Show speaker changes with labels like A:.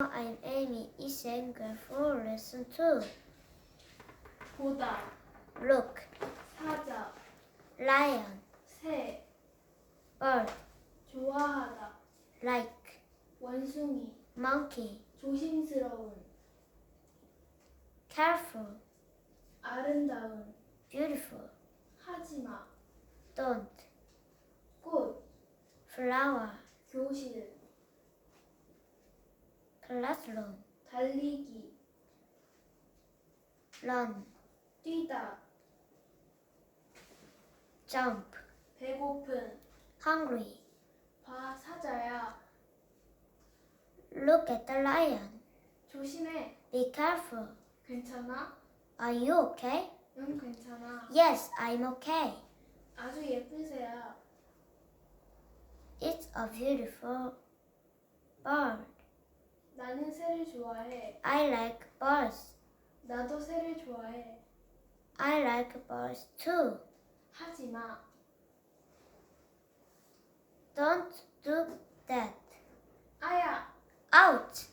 A: I'm Amy. It's Grade 4, Lesson 2.
B: 보다,
A: Look,
B: 사자,
A: lion,
B: 새,
A: bird,
B: 좋아하다,
A: like,
B: 원숭이,
A: monkey,
B: 조심스러운,
A: careful,
B: 아름다운,
A: beautiful,
B: 하지마,
A: don't,
B: 꽃,
A: flower,
B: 교실,
A: classroom,
B: 달리기,
A: run,
B: 뛰다,
A: jump,
B: 배고픈,
A: hungry.
B: 봐, 사자야,
A: Look at the lion.
B: 조심해,
A: Be careful.
B: 괜찮아?
A: Are you okay?
B: 응, 괜찮아.
A: Yes, I'm okay.
B: 아주 새야.
A: It's a beautiful bird.
B: 나는 새를 좋아해.
A: I like birds.
B: 나도 새를 좋아해.
A: I like birds too.
B: 하지 마.
A: Don't do that. 아야. Ouch.